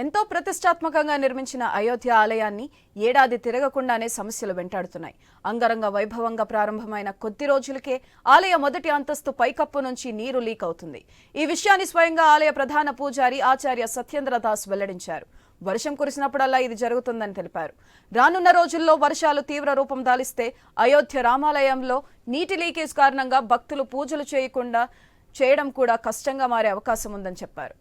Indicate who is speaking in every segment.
Speaker 1: ఎంతో ప్రతిష్టాత్మకంగా నిర్మించిన అయోధ్య ఆలయాన్ని ఏడాది తిరగకుండానే సమస్యలు వెంటాడుతున్నాయి. అంగరంగ వైభవంగా ప్రారంభమైన కొద్ది రోజులకే ఆలయ మొదటి అంతస్తు పైకప్పు నుంచి నీరు లీక్ అవుతుంది. ఈ విషయాన్ని స్వయంగా ఆలయ ప్రధాన పూజారి ఆచార్య సత్యేంద్ర దాస్ వెల్లడించారు. వర్షం కురిసినప్పుడల్లా ఇది జరుగుతుందని తెలిపారు. రానున్న రోజుల్లో వర్షాలు తీవ్ర రూపం దాలిస్తే అయోధ్య రామాలయంలో నీటి లీకేజ్ కారణంగా భక్తులు పూజలు చేయకుండా చేయడం కూడా కష్టంగా మారే అవకాశం ఉందని చెప్పారు.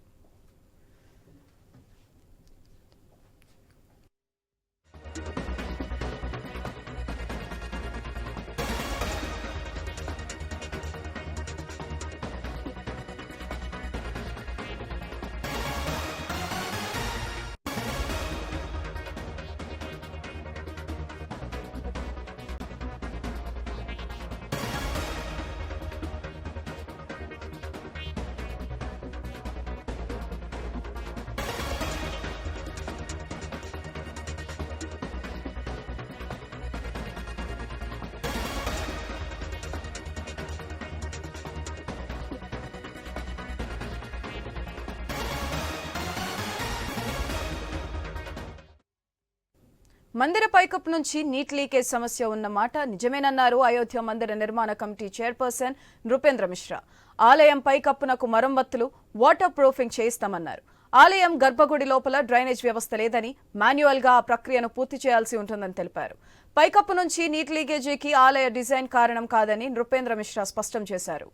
Speaker 1: మందిర పైకప్పు నుంచి నీట్ లీకేజ్ సమస్య ఉన్న మాట నిజమేనన్నారు అయోధ్య మందిర నిర్మాణ కమిటీ చైర్పర్సన్ నృపేంద్ర మిశ్రా. ఆలయం పైకప్పునకు మరమ్మతులు వాటర్ ప్రూఫింగ్ చేయిస్తామన్నారు. ఆలయం గర్భగుడి లోపల డ్రైనేజ్ వ్యవస్థ లేదని మాన్యువల్గా ఆ ప్రక్రియను పూర్తి చేయాల్సి ఉంటుందని తెలిపారు. పైకప్పు నుంచి నీట్ లీకేజీకి ఆలయ డిజైన్ కారణం కాదని నృపేంద్ర మిశ్రా స్పష్టం చేశారు.